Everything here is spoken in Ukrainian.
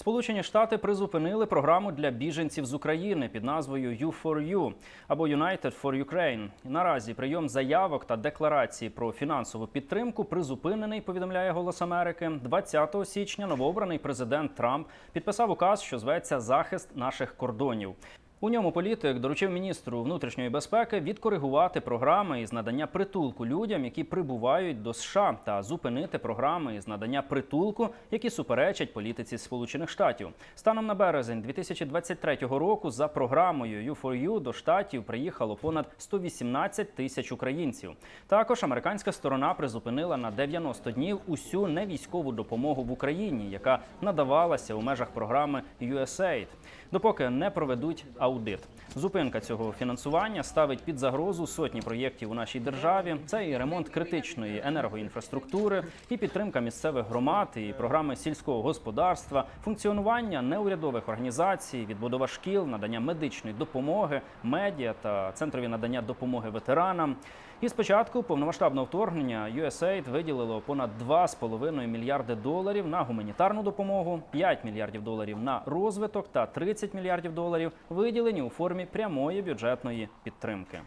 Сполучені Штати призупинили програму для біженців з України під назвою U4U або United for Ukraine. Наразі прийом заявок та декларації про фінансову підтримку призупинений. Повідомляє Голос Америки. 20 січня новообраний президент Трамп підписав указ, що зветься захист наших кордонів. У ньому політик доручив міністру внутрішньої безпеки відкоригувати програми із надання притулку людям, які прибувають до США, та зупинити програми із надання притулку, які суперечать політиці Сполучених Штатів. Станом на березень 2023 року за програмою U4U до штатів приїхало понад 118 тисяч українців. Також американська сторона призупинила на 90 днів усю невійськову допомогу в Україні, яка надавалася у межах програми USAID, допоки не проведуть аудит. Зупинка цього фінансування ставить під загрозу сотні проєктів у нашій державі. Це і ремонт критичної енергоінфраструктури, і підтримка місцевих громад, і програми сільського господарства, функціонування неурядових організацій, відбудова шкіл, надання медичної допомоги, медіа та центрові надання допомоги ветеранам. І спочатку повномасштабного вторгнення USAID виділило понад 2,5 мільярди доларів на гуманітарну допомогу, 5 мільярдів доларів на розвиток та 30 мільярдів доларів виділені у формі прямої бюджетної підтримки.